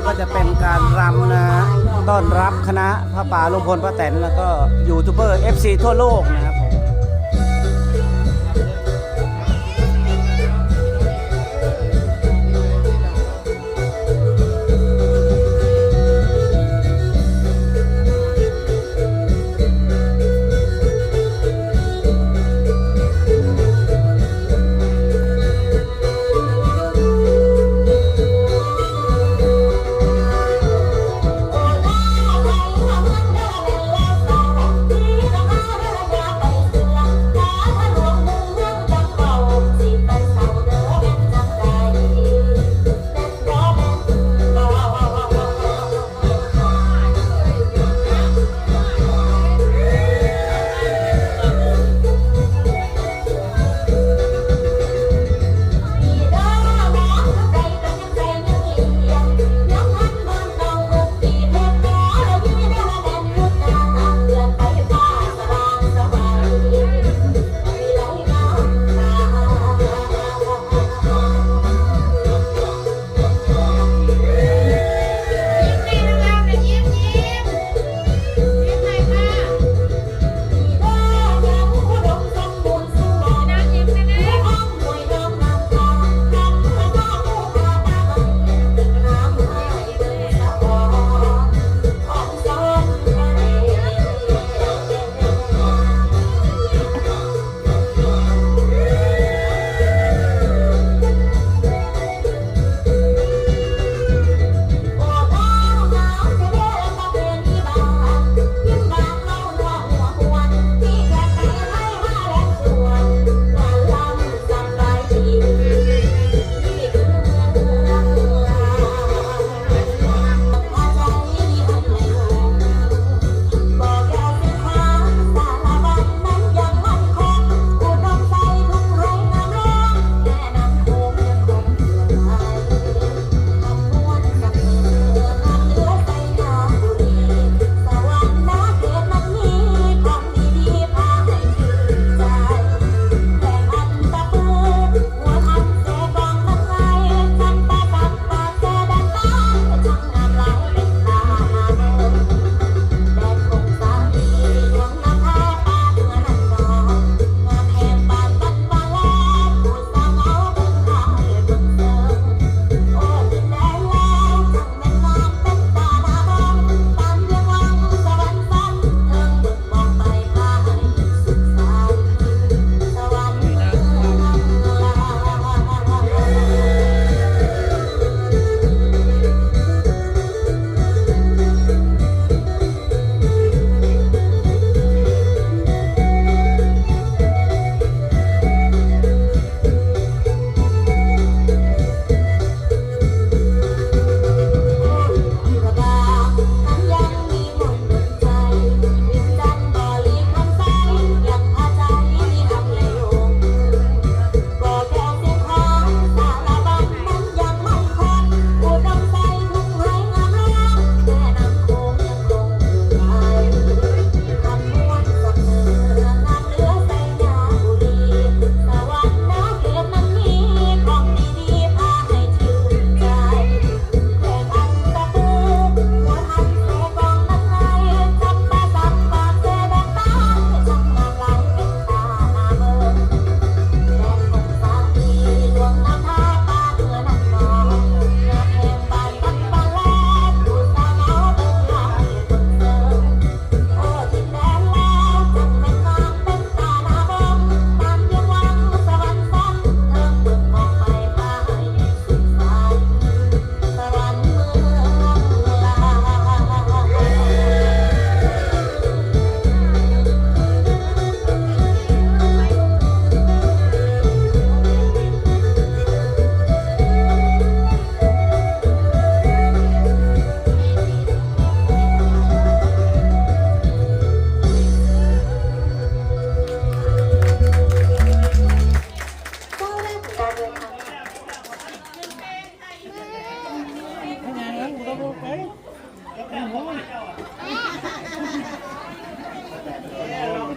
ี้ก็จะเป็นการรำนะต้อนรับคณะพระป่าลุงพลพระแตนแล้วก็ยูทูบเบอร์เอฟซีทั่วโลกนะ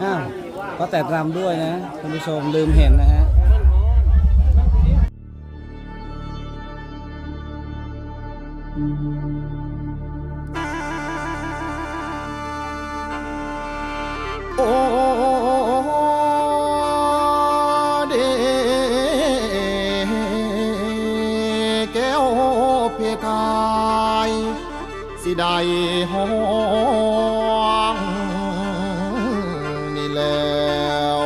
อ้าวก็แต่รำด้วยนะคุณผู้ชมลืมเห็นนะฮะ ห้องนี่แล้ว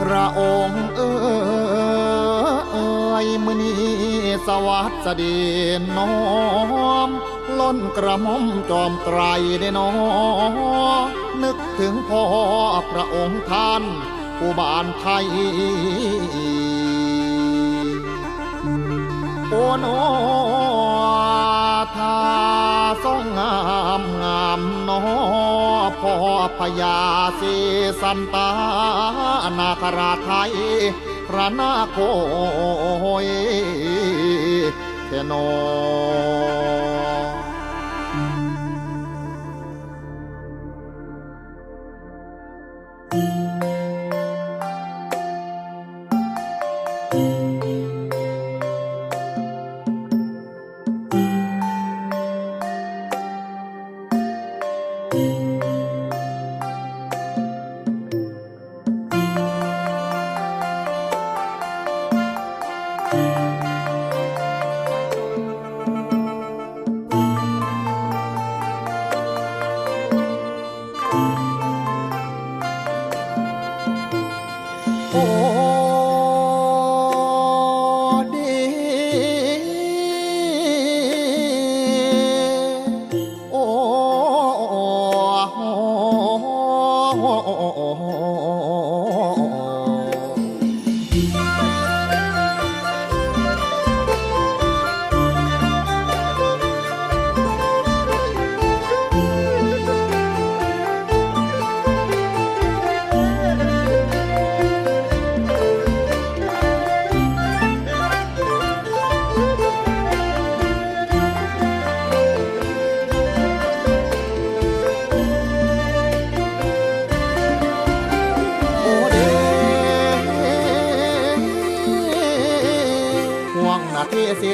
พระองค์เอ๋ยมือนี้สวัสดีน้อม ล้นกระหม่อมจอมไตรได้น้อนึกถึงพ่อพระองค์ท่านผู้บานไทยโอ้โน ทาทรงงามงามนอพ่อพญาสีสันตานาคราไทยพระนาโคยเทโน โ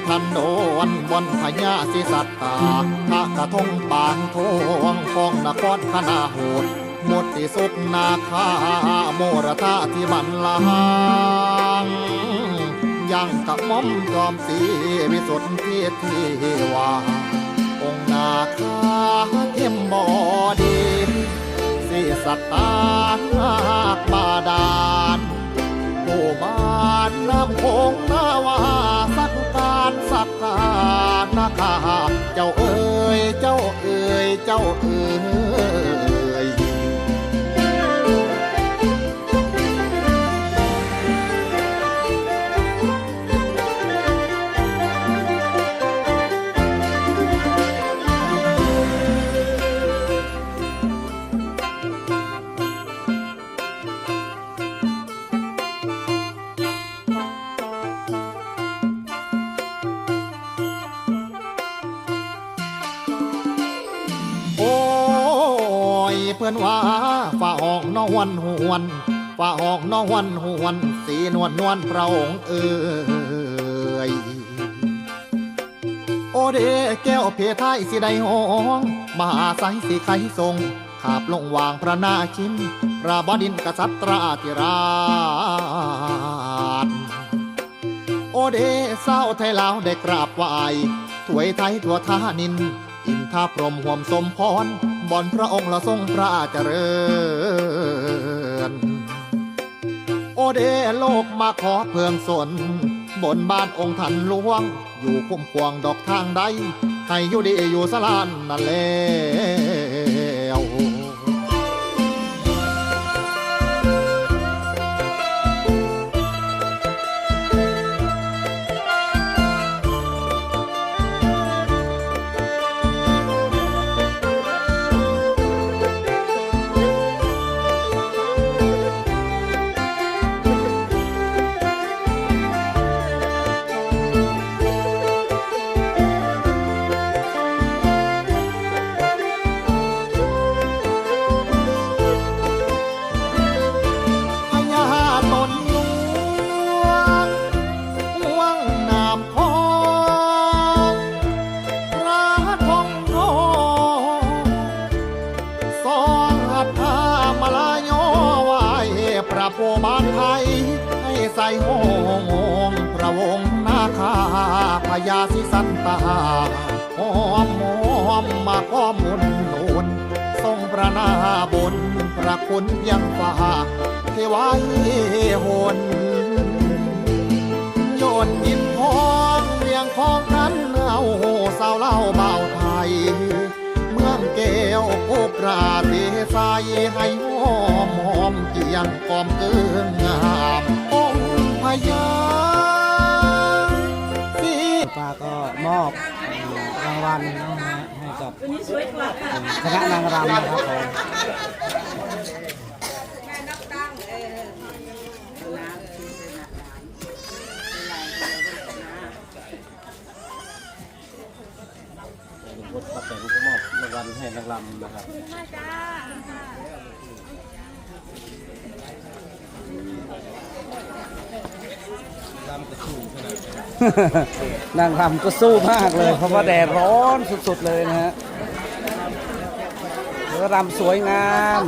ทันโดนบนพญาสิสัตตาถ้ากระทงปานทวงฟองนครคณาโหดหมดที่สุดนาคาโมรธาที่บันลางยังกะม่อมจอมสีวิสุทธิที่ว่าองค์นาคาเข้มบอดีสิสตานบาดาล ผู้บานน้ำโคงนาวาสักการสักการนาคาเจ้าเอ๋ยเจ้าเอ๋ยเจ้าเอ๋ย เพื่อนว่าฝ่าหองนอนหวนฝ่าหองนอนหวน สีนวลนวลพระองค์เอ่ยโอเดแก้วเพทายสิได้ห้องมหาไสสิไขทรงขาบลงวางพระนาชิมพระบดินทร์กษัตราธิราชโอเดเศร้าไทยลาวได้กราบไหวถวยไทยทั่วท่านิน อินทาพรมห่วมสมพร บอนพระองค์ละทรงพระเจริญ โอเดโลกมาขอเพื่องสน บนบ้านองค์ทันหลวง อยู่คุ้มควงดอกทางใด ให้อยู่ดีอยู่สลานนั่นแหละ สิสันตาหอมหอมมาก้อมุนนูนทรงประนาบนพระคุณยังฟ้าเทวาโหนโยนยินพองเวียงของนั้นเอาสาวเล่าเบาไทย เมืองเกวโอบราเทใสให้หอมหอมเกียงกอมเกินงามองค์พญา อบรางวัลนะฮะให้กับคณะนางรำนะครับผมบทประแต่งก็มอบรางวัลให้นางรำนะครับ นางรำก็สู้มากเลย เพราะว่าแดดร้อนสุดๆเลยนะฮะแล้วรำสวยงาม